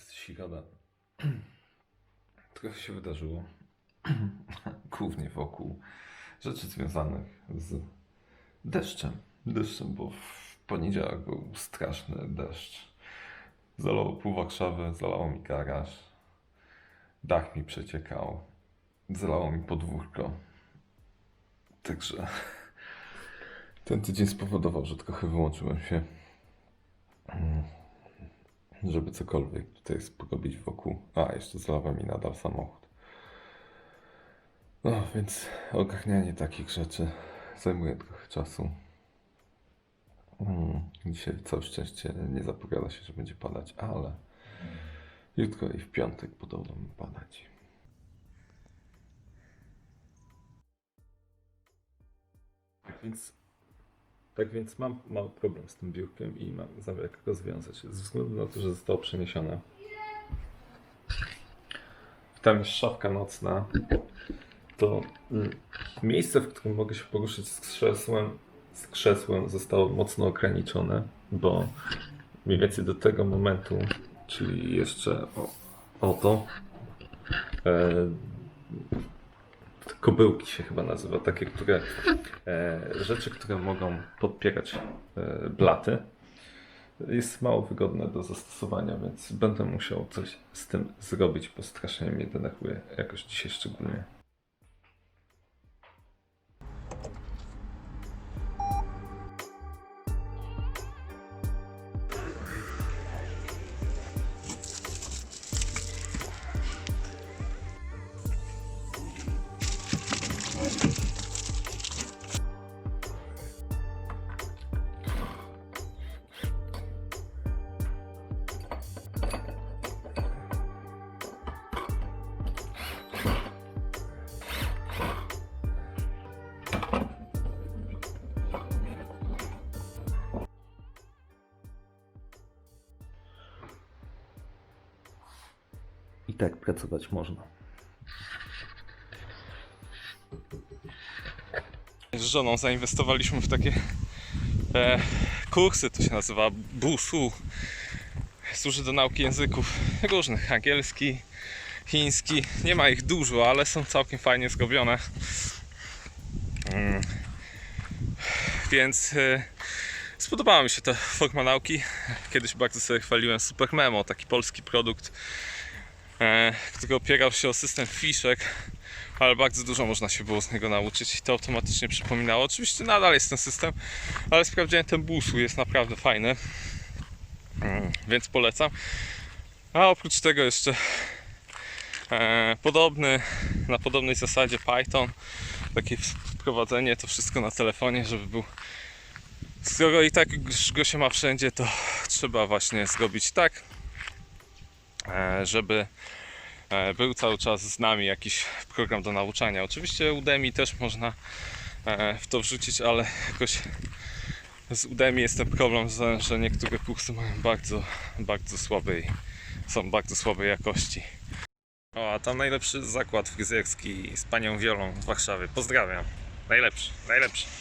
Jest środa. Trochę się wydarzyło. Głównie wokół rzeczy związanych z deszczem. Deszczem, bo w poniedziałek był straszny deszcz. Zalało pół Warszawy, zalało mi garaż. Dach mi przeciekał. Zalało mi podwórko. Także ten tydzień spowodował, że trochę wyłączyłem się mm, żeby cokolwiek tutaj porobić wokół. A, jeszcze zlawa mi nadal samochód. No, więc ogarnianie takich rzeczy zajmuje trochę czasu. Mm, Dzisiaj całe szczęście nie zapowiada się, że będzie padać, ale jutro i w piątek podobno ma padać. Więc tak więc mam mały problem z tym biurkiem i mam zamiar jak go rozwiązać. Ze względu na to, że zostało przeniesione. Tam jest szafka nocna. To mm, miejsce, w którym mogę się poruszyć z krzesłem, z krzesłem zostało mocno ograniczone, bo mniej więcej do tego momentu, czyli jeszcze o, oto, e, kobyłki się chyba nazywa, takie, które e, rzeczy, które mogą podpierać e, blaty, jest mało wygodne do zastosowania, więc będę musiał coś z tym zrobić, bo strasznie mnie denerwuje jakoś dzisiaj szczególnie. Tak pracować można. Z żoną zainwestowaliśmy w takie e, kursy, to się nazywa BUSU. Służy do nauki języków różnych, angielski, chiński. Nie ma ich dużo, ale są całkiem fajnie zrobione. Mm. Więc e, spodobała mi się ta forma nauki. Kiedyś bardzo sobie chwaliłem Super Memo, taki polski produkt, który opierał się o system fiszek ale bardzo dużo można się było z niego nauczyć i to automatycznie przypominało. Oczywiście nadal jest ten system, ale sprawdziłem ten busu, jest naprawdę fajny, Mm, więc polecam. A oprócz tego jeszcze e, podobny, na podobnej zasadzie Python, takie wprowadzenie, to wszystko na telefonie, żeby był skoro i tak go się ma wszędzie, to trzeba właśnie zrobić tak, e, żeby e, był cały czas z nami jakiś program do nauczania. Oczywiście Udemy też można e, w to wrzucić, ale jakoś z Udemy jest ten problem, że, niektóre kursy mają bardzo, bardzo słabej, są bardzo słabej jakości. O, a tam najlepszy zakład fryzjerski z panią Wiolą w Warszawie. Pozdrawiam. Najlepszy, najlepszy.